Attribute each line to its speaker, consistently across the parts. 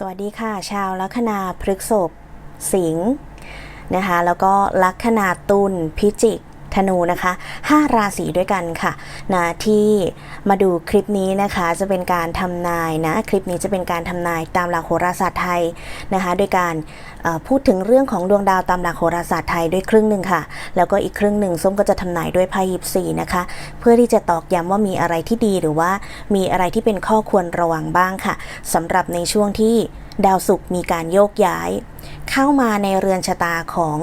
Speaker 1: สวัสดีค่ะ ชาวลัคนาพฤกษภสิงห์นะคะ แล้วก็ลัคนาตุลพิจิก ธนูนะคะ 5 ราศีด้วยกันค่ะนะที่มาดูคลิปนี้นะคะจะเป็นการทำนายนะคลิปนี้จะเป็นการทำนายตามหลักโหราศาสตร์ไทยนะคะโดยการพูดถึงเรื่องของดวงดาวตามหลักโหราศาสตร์ไทยด้วยครึ่งหนึ่งค่ะ แล้วก็อีกครึ่งหนึ่งส้มก็จะทำนายด้วยไพ่ยิปซีนะคะ เพื่อที่จะตอกย้ำว่ามีอะไรที่ดีหรือว่ามีอะไรที่เป็นข้อควรระวังบ้างค่ะสำหรับในช่วงที่ดาวศุกร์มีการโยกย้าย เข้ามาในเรือนชะตาของ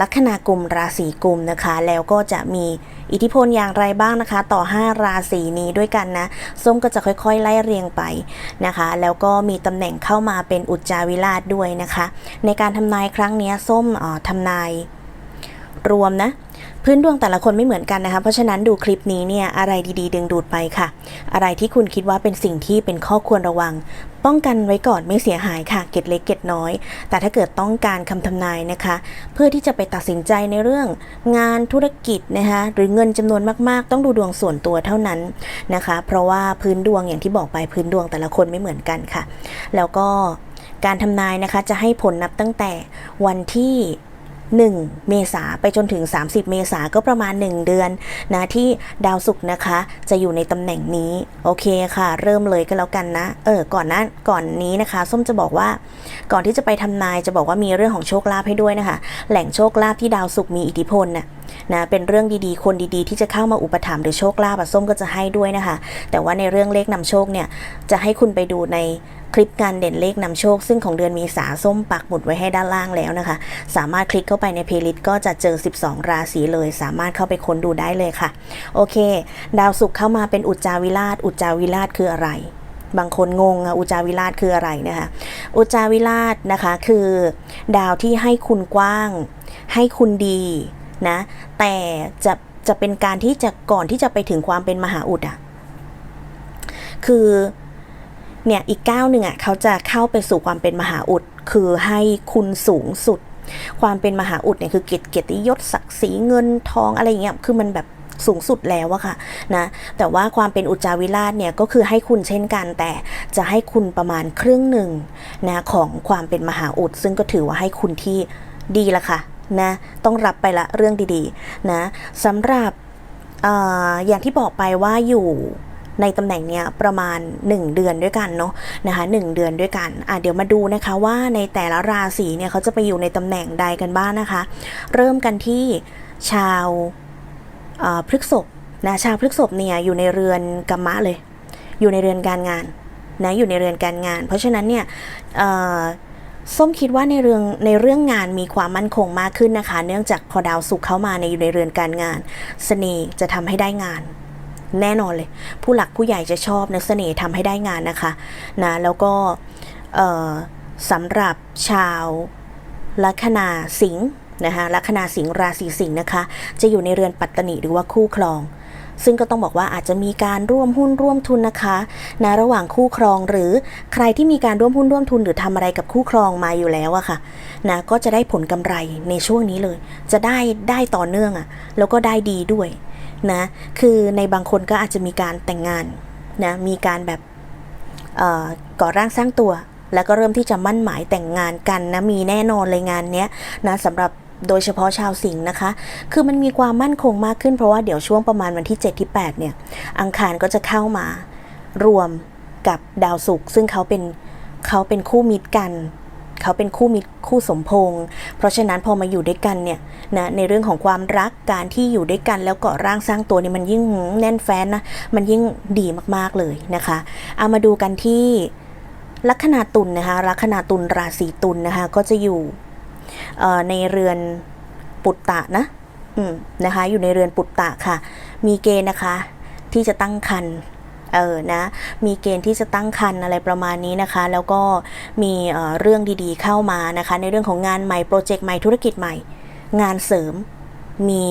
Speaker 1: ลัคนากุมราศีกุมนะคะ แล้วก็จะมีอิทธิพลอย่างไรบ้างนะคะ ต่อ 5 ราศีนี้ด้วยกันนะส้มก็จะค่อยๆ ไล่เรียงไปนะคะ แล้วก็มีตำแหน่งเข้ามาเป็นอุจจาวิราชด้วยนะคะ ในการทำนายครั้งนี้ส้มทำนายรวมนะพื้นดวงแต่ละคนไม่เหมือนกันนะคะ เพราะฉะนั้นดูคลิปนี้เนี่ยอะไรดีๆ ดึงดูดไปค่ะ อะไรที่คุณคิดว่าเป็นสิ่งที่เป็นข้อควรระวัง ป้องกันไว้ก่อนไม่เสียหายค่ะเก็ดเล็กเก็ดน้อย แต่ถ้าเกิดต้องการคำทำนายนะคะ เพื่อที่จะไปตัดสินใจในเรื่องงานธุรกิจนะคะหรือเงินจำนวนมากๆ ต้องดูดวงส่วนตัวเท่านั้นนะคะ เพราะว่าพื้นดวงอย่างที่บอกไปพื้นดวงแต่ละคนไม่เหมือนกันค่ะ แล้วก็การทำนายนะคะจะให้ผลนับตั้งแต่วันที่ 1 เมษาไปจนถึง 30 เมษาก็ประมาณ 1 เดือนนะที่ดาวศุกร์นะคะ จะอยู่ในตำแหน่งนี้ โอเคค่ะ เริ่มเลยก็แล้วกันนะ เออก่อนนั้นก่อนนี้นะคะ ส้มจะบอกว่า ก่อนที่จะไปทำนายจะบอกว่ามีเรื่องของโชคลาภให้ด้วยนะคะ แหล่งโชคลาภที่ดาวศุกร์มีอิทธิพลน่ะนะเป็นเรื่องดีๆ คนดีๆ ที่จะเข้ามาอุปถัมภ์หรือโชคลาภอะส้มก็จะให้ด้วยนะคะ แต่ว่าในเรื่องเลขนำโชคเนี่ยจะให้คุณไปดูใน คลิปการเด่นเลขนำโชค ซึ่งของเดือนมีสาส้มปักหมุดไว้ให้ด้านล่างแล้วนะคะ สามารถคลิกเข้าไปในเพลย์ลิสต์ก็จะเจอ 12 ราศีเลย สามารถเข้าไปค้นดูได้เลยค่ะ โอเค ดาวศุกร์เข้ามาเป็นอุจจาวิราช อุจจาวิราชคืออะไร บางคนงงอะอุจาวิราชคืออะไรนะคะ อุจจาวิราชนะคะคือ ดาวที่ให้คุณกว้าง ให้คุณดีนะ แต่จะจะเป็นการที่จะก่อนที่จะไปถึงความเป็นมหาอุดอะคือ เนี่ยอีกก้าวหนึ่งอะเขาจะเข้าไปสู่ความเป็นมหาอุด คือให้คุณสูงสุด ความเป็นมหาอุดเนี่ยคือเกียรติเกียรติยศศักดิ์ศรีเงินทองอะไรเงี้ยคือมันแบบสูงสุดแล้วอะค่ะนะแต่ว่าความเป็นอุจจาวิราชเนี่ยก็คือให้คุณเช่นกัน แต่จะให้คุณประมาณครึ่งหนึ่งนะของความเป็นมหาอุด ซึ่งก็ถือว่าให้คุณที่ดีละค่ะนะต้องรับไปละเรื่องดีๆนะสำหรับออย่างที่บอกไปว่าอยู่ ในตำแหน่งเนี้ยประมาณ 1 เดือนด้วยกันเนาะนะคะ1เดือนด้วยกันอะเดี๋ยวมาดูนะคะว่าในแต่ละราศีเนี่ยเขาจะไปอยู่ในตำแหน่งใดกันบ้างนะคะ เริ่มกันที่ชาวพฤกษภนะชาวพฤกษภเนี่ยอยู่ในเรือนกัมมะเลย อยู่ในเรือนการงานนะอยู่ในเรือนการงาน เพราะฉะนั้นเนี่ยส้มคิดว่าในเรื่องในเรื่องงานมีความมั่นคงมากขึ้นนะคะ เนื่องจากพอดาวศุกร์เข้ามาในอยู่ในเรือนการงานเสน่ห์จะทำให้ได้งาน แน่นอนเลย ผู้หลักผู้ใหญ่จะชอบนะเสน่ห์ทำให้ได้งานนะคะนะแล้วก็สำหรับชาวลัคนาสิงห์นะคะลัคนาสิงห์ราศีสิงห์นะคะ จะอยู่ในเรือนปัตตนิหรือว่าคู่ครอง ซึ่งก็ต้องบอกว่าอาจจะมีการร่วมหุ้นร่วมทุนนะคะนะระหว่างคู่ครองหรือใครที่มีการร่วมหุ้นร่วมทุนหรือทำอะไรกับคู่ครองมาอยู่แล้วอะค่ะนะก็จะได้ผลกำไรในช่วงนี้เลย จะได้ได้ต่อเนื่องอะแล้วก็ได้ดีด้วย นะคือในบางคนก็อาจจะมีการแต่งงานนะมีการแบบก่อร่างสร้างตัว แล้วก็เริ่มที่จะมั่นหมายแต่งงานกันนะมีแน่นอนเลยงานเนี้ยนะสำหรับโดยเฉพาะชาวสิงห์นะคะ คือมันมีความมั่นคงมากขึ้นเพราะว่าเดี๋ยวช่วงประมาณวันที่ 7 ที่ 8 เนี่ย อังคารก็จะเข้ามารวมกับดาวศุกร์ซึ่งเขาเป็นเขาเป็นคู่มิตรกัน เขาเป็นคู่มิตรคู่สมพงษ์เพราะฉะนั้นพอมาอยู่ด้วยกันเนี่ยนะในเรื่องของความรักการที่อยู่ด้วยกัน แล้วก่อร่างสร้างตัวเนี่ยมันยิ่งแน่นแฟ้นนะมันยิ่งดีมากๆเลยนะคะเอามาดูกันที่ลัคนาตุลนะคะลัคนาตุลราศีตุลนะคะก็จะอยู่ในเรือนปุตตะนะนะคะอยู่ในเรือนปุตตะค่ะ มีเกณฑ์นะคะที่จะตั้งครรภ์ เออนะมีเกณฑ์ที่จะตั้งครรภ์อะไรประมาณนี้นะคะ แล้วก็มีเอ่อเรื่องดีๆเข้ามานะคะ ในเรื่องของงานใหม่โปรเจกต์ใหม่ธุรกิจใหม่ งานเสริมมี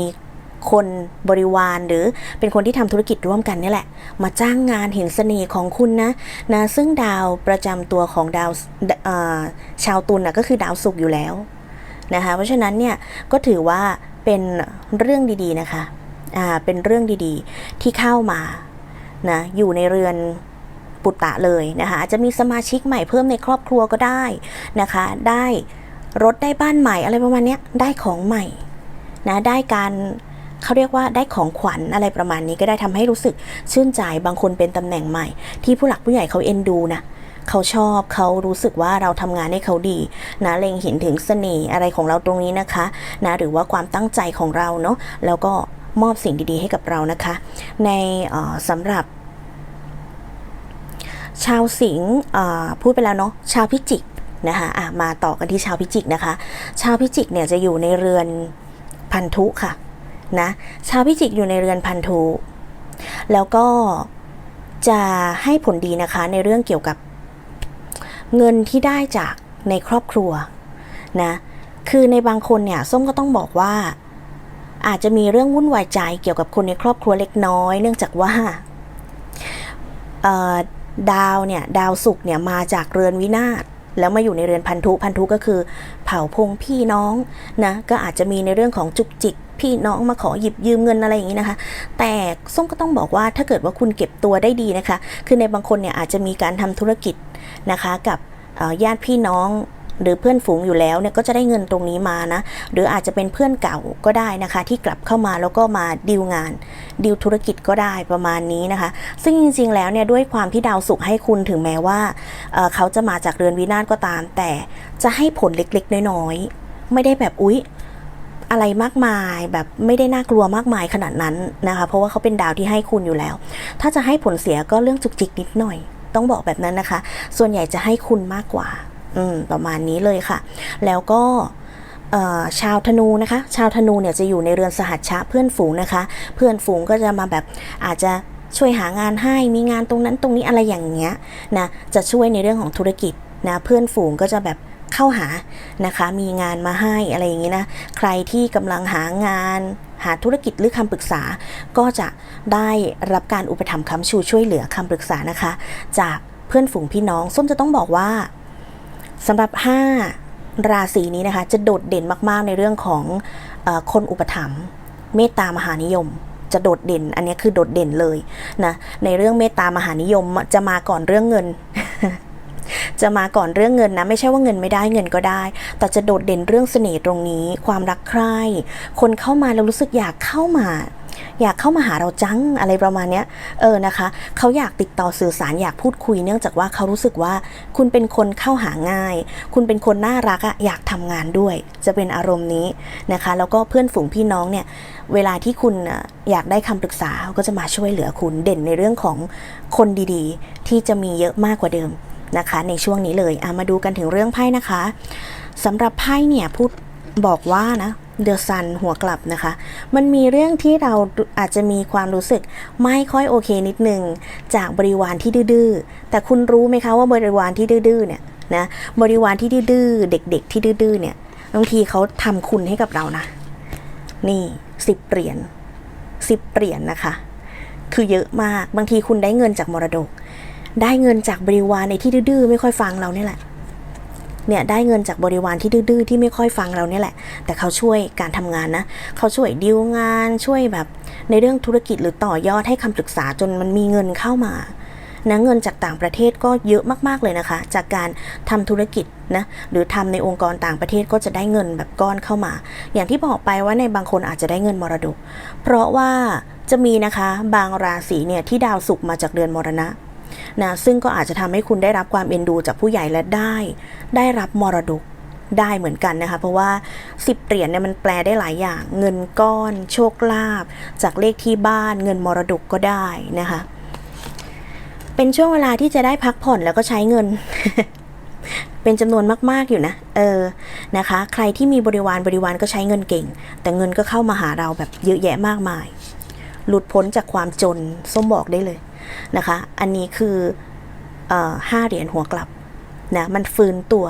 Speaker 1: คนบริวารหรือเป็นคนที่ทำธุรกิจร่วมกันนี่แหละ มาจ้างงานเห็นเสน่ห์ของคุณนะนะซึ่งดาวประจำตัวของดาวชาวตุลนะก็คือดาวศุกร์อยู่แล้วนะคะเพราะฉะนั้นเนี่ยก็ถือว่าเป็นเรื่องดีๆนะคะอ่าเป็นเรื่องดีๆที่เข้ามา นะอยู่ในเรือนปุตตะเลยนะคะอาจจะมีสมาชิกใหม่เพิ่มในครอบครัวก็ได้นะคะ ได้รถได้บ้านใหม่อะไรประมาณนี้ได้ของใหม่นะได้การเขาเรียกว่าได้ของขวัญอะไรประมาณนี้ก็ได้ทำให้รู้สึกชื่นใจบางคนเป็นตำแหน่งใหม่ ที่ผู้หลักผู้ใหญ่เขาเอ็นดูนะเขาชอบเขารู้สึกว่าเราทำงานให้เขาดีนะเล็งเห็นถึงเสน่ห์อะไรของเราตรงนี้นะคะนะหรือว่าความตั้งใจของเราเนาะแล้วก็ มอบสิ่งดีๆ ให้กับเรานะคะ ในสำหรับ ชาวสิงห์พูดไปแล้วเนาะชาวพิจิกนะคะะมาต่อกันที่ชาวพิจิกนะคะ ชาวพิจิกเนี่ยจะอยู่ในเรือนพันธุค่ะนะชาวพิจิกอยู่ในเรือนพันธุแล้วก็จะให้ผลดีนะคะในเรื่องเกี่ยวกับเงินที่ได้จากในครอบครัวนะคือในบางคนเนี่ยส้มก็ต้องบอกว่า อาจจะมีเรื่องวุ่นวายใจเกี่ยวกับคนในครอบครัวเล็กน้อย เนื่องจากว่าดาวเนี่ยดาวศุกร์เนี่ยมาจากเรือนวินาศแล้วมาอยู่ในเรือนพันธุพันธุก็คือ เผ่าพงพี่น้องนะก็อาจจะมีในเรื่องของจุกจิกพี่น้องมาขอหยิบยืมเงินอะไรอย่างนี้นะคะ แต่ส้มก็ต้องบอกว่าถ้าเกิดว่าคุณเก็บตัวได้ดีนะคะ คือในบางคนเนี่ยอาจจะมีการทำธุรกิจนะคะกับญาติพี่น้อง หรือเพื่อนฝูงอยู่แล้วเนี่ยก็จะได้เงินตรงนี้มานะ หรืออาจจะเป็นเพื่อนเก่าก็ได้นะคะ ที่กลับเข้ามาแล้วก็มาดีลงานดีลธุรกิจก็ได้ประมาณนี้นะคะ ซึ่งจริงๆแล้วเนี่ยด้วยความที่ดาวสุขให้คุณถึงแม้ว่าเเขาจะมาจากเรือนวินาศก็ตาม แต่จะให้ผลเล็กๆ น้อยๆ ไม่ได้แบบอุ๊ยอะไรมากมายแบบไม่ได้น่ากลัวมากมายขนาดนั้นนะคะ เพราะว่าเขาเป็นดาวที่ให้คุณอยู่แล้ว ถ้าจะให้ผลเสียก็เรื่องจุกจิกนิดหน่อย ต้องบอกแบบนั้นนะคะ ส่วนใหญ่จะให้คุณมากกว่า อืมประมาณนี้เลยค่ะ แล้วก็ชาวธนูนะคะ ชาวธนูเนี่ยจะอยู่ในเรือนสหัชชะเพื่อนฝูงนะคะ เพื่อนฝูงก็จะมาแบบอาจจะช่วยหางานให้มีงานตรงนั้นตรงนี้อะไรอย่างเงี้ยนะจะช่วยในเรื่องของธุรกิจนะเพื่อนฝูงก็จะแบบเข้าหานะคะ มีงานมาให้อะไรอย่างงี้นะ ใครที่กำลังหางานหาธุรกิจหรือคำปรึกษา ก็จะได้รับการอุปถัมภ์ค้ำชูช่วยเหลือคำปรึกษานะคะ จากเพื่อนฝูงพี่น้อง ส้มจะต้องบอกว่า สำหรับ 5 ราศีนี้นะคะจะโดดเด่นมากๆในเรื่องของอคนอุปถัมภ์เมตตามหานิยม จะโดดเด่น อันนี้คือโดดเด่นเลยนะในเรื่องเมตตามหานิยมจะมาก่อนเรื่องเงิน จะมาก่อนเรื่องเงินนะไม่ใช่ว่าเงินไม่ได้เงินก็ได้ แต่จะโดดเด่นเรื่องเสน่ห์ตรงนี้ ความรักใคร่คนเข้ามาแล้วรู้สึกอยากเข้ามา อยากเข้ามาหาเราจังอะไรประมาณเนี้ยเออนะคะ เขาอยากติดต่อสื่อสารอยากพูดคุยเนื่องจากว่าเขารู้สึกว่าคุณเป็นคนเข้าหาง่าย คุณเป็นคนน่ารักอะอยากทำงานด้วย จะเป็นอารมณ์นี้นะคะ แล้วก็เพื่อนฝูงพี่น้องเนี่ยเวลาที่คุณอยากได้คำปรึกษาเขาก็จะมาช่วยเหลือคุณเด่นในเรื่องของคนดีๆ ที่จะมีเยอะมากกว่าเดิมนะคะ ในช่วงนี้เลยอะมาดูกันถึงเรื่องไพ่นะคะสำหรับไพ่เนี่ยพูดบอกว่านะ เดอะซันหัวกลับนะคะ มันมีเรื่องที่เราอาจจะมีความรู้สึกไม่ค่อยโอเคนิดนึง จากบริวารที่ดื้อแต่คุณรู้ไหมคะว่าบริวารที่ดื้อเนี่ยนะบริวารที่ดื้อเด็ก ๆ ที่ดื้อเนี่ยบางทีเขาทำคุณให้กับเรานะ นี่สิบเหรียญสิบเหรียญนะคะ คือเยอะมากบางทีคุณได้เงินจากมรดก ได้เงินจากบริวารในที่ดื้อไม่ค่อยฟังเราเนี่ยแหละ เนี่ยได้เงินจากบริวารที่ดื้อๆที่ไม่ค่อยฟังเราเนี่ยแหละ แต่เขาช่วยการทำงานนะ เขาช่วยดีลงานช่วยแบบในเรื่องธุรกิจหรือต่อยอดให้คำปรึกษาจนมันมีเงินเข้ามานะเงินจากต่างประเทศก็เยอะมากๆเลยนะคะ จากการทำธุรกิจนะหรือทำในองค์กรต่างประเทศก็จะได้เงินแบบก้อนเข้ามา อย่างที่บอกไปว่าในบางคนอาจจะได้เงินมรดก เพราะว่าจะมีนะคะบางราศีเนี่ยที่ดาวศุกร์มาจากเดือนมรณะ นะซึ่งก็อาจจะทำให้คุณได้รับความเอ็นดูจากผู้ใหญ่และได้ ได้รับมรดกได้เหมือนกันนะคะ เพราะว่า 10เหรียญเนี่ยมันแปลได้หลายอย่าง เงินก้อน โชคลาภจากเลขที่บ้านเงินมรดกก็ได้นะคะ เป็นช่วงเวลาที่จะได้พักผ่อนแล้วก็ใช้เงิน เป็นจำนวนมาก ๆ อยู่นะ เออนะคะ ใครที่มีบริวารบริวารก็ใช้เงินเก่ง แต่เงินก็เข้ามาหาเราแบบเยอะแยะมากมาย หลุดพ้นจากความจนส้มบอกได้เลย นะคะ อันนี้คือห้าเหรียญหัวกลับนะมันฟื้นตัว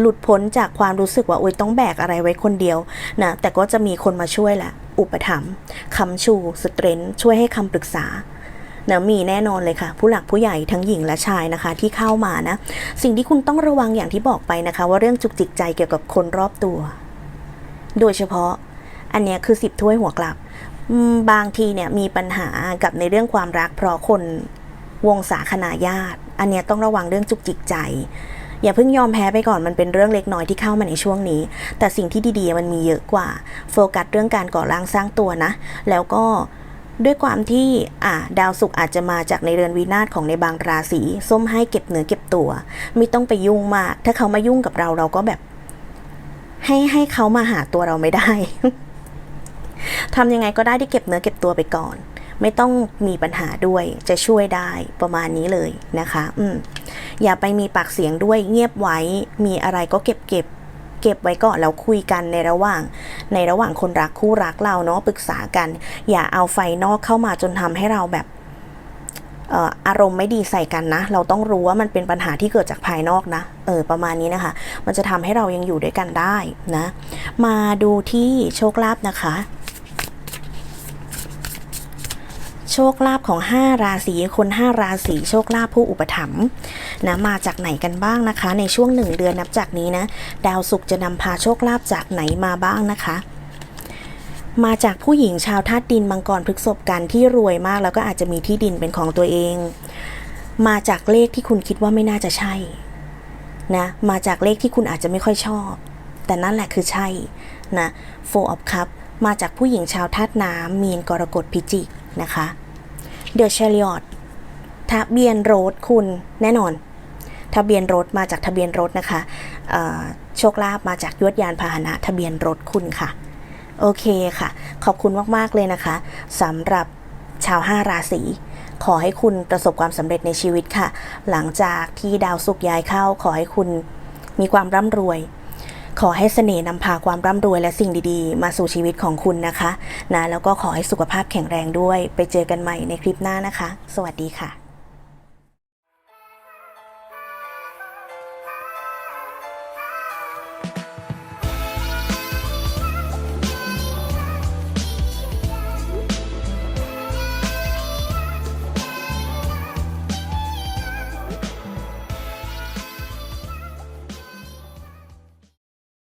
Speaker 1: หลุดพ้นจากความรู้สึกว่าโอ๊ยต้องแบกอะไรไว้คนเดียวนะแต่ก็จะมีคนมาช่วยแหละอุปถัมภ์คำชูสเตรนช่วยให้คำปรึกษานะมีแน่นอนเลยค่ะ ผู้หลักผู้ใหญ่ทั้งหญิงและชายนะคะ ที่เข้ามานะ สิ่งที่คุณต้องระวังอย่างที่บอกไปนะคะ ว่าเรื่องจุกจิกใจเกี่ยวกับคนรอบตัว โดยเฉพาะอันนี้คือสิบถ้วยหัวกลับ บางทีเนี่ยมีปัญหากับในเรื่องความรัก เพราะคนวงศาคณาญาติ อันเนี้ยต้องระวังเรื่องจุกจิกใจ อย่าเพิ่งยอมแพ้ไปก่อนมันเป็นเรื่องเล็กน้อยที่เข้ามาในช่วงนี้ แต่สิ่งที่ดีๆมันมีเยอะกว่า โฟกัสเรื่องการก่อร่างสร้างตัวนะ แล้วก็ด้วยความที่อ่าดาวศุกร์อาจจะมาจากในเรือนวินาศของในบางราศีส้มให้เก็บเหนือเก็บตัว ไม่ต้องไปยุ่งมาก ถ้าเขามายุ่งกับเราเราก็แบบ ให้ให้เขามาหาตัวเราไม่ได้ ทำยังไงก็ได้ที่เก็บเนื้อเก็บตัวไปก่อน ไม่ต้องมีปัญหาด้วยจะช่วยได้ประมาณนี้เลยนะคะ อืมอย่าไปมีปากเสียงด้วยเงียบไว้ มีอะไรก็เก็บเก็บเก็บไว้ก่อนแล้วคุยกันในระหว่าง ในระหว่างคนรักคู่รักเราเนาะปรึกษากัน อย่าเอาไฟนอกเข้ามาจนทำให้เราแบบเอ่ออารมณ์ไม่ดีใส่กันนะ เราต้องรู้ว่ามันเป็นปัญหาที่เกิดจากภายนอกนะ เออ ประมาณนี้นะคะ มันจะทำให้เรายังอยู่ด้วยกันได้นะ มาดูที่โชคลาภนะคะ โชคลาภของ 5 ราศีคน 5 ราศีโชคลาภผู้อุปถัมภ์นะมาจากไหนกันบ้างนะคะ ในช่วง 1 เดือนนับจากนี้นะ ดาวศุกร์จะนำพาโชคลาภจากไหนมาบ้างนะคะมาจากผู้หญิงชาวธาตุดินมังกรพฤกษบกันที่รวยมากแล้วก็อาจจะมีที่ดินเป็นของตัวเอง มาจากเลขที่คุณคิดว่าไม่น่าจะใช่นะมาจากเลขที่คุณอาจจะไม่ค่อยชอบ แต่นั่นแหละคือใช่นะ Four of Cup มาจากผู้หญิงชาวธาตุน้ำมีนกรกฎพิจิกนะคะ เดอะเชลิออตทะเบียนรถคุณแน่นอน ทะเบียนรถมาจากทะเบียนรถนะคะเอ่อโชคลาภมาจากยวดยานพาหนะทะเบียนรถคุณค่ะ โอเคค่ะ ขอบคุณมาก ๆ เลยนะคะสำหรับชาว5ราศีขอให้คุณประสบความสำเร็จในชีวิตค่ะ หลังจากที่ดาวสุกย้ายเข้าขอให้คุณมีความร่ำรวย ขอให้เสน่ห์นำพาความร่ำรวยและสิ่งดีๆ มาสู่ชีวิตของคุณนะคะนะแล้วก็ขอให้สุขภาพแข็งแรงด้วย ไปเจอกันใหม่ในคลิปหน้านะคะ สวัสดีค่ะ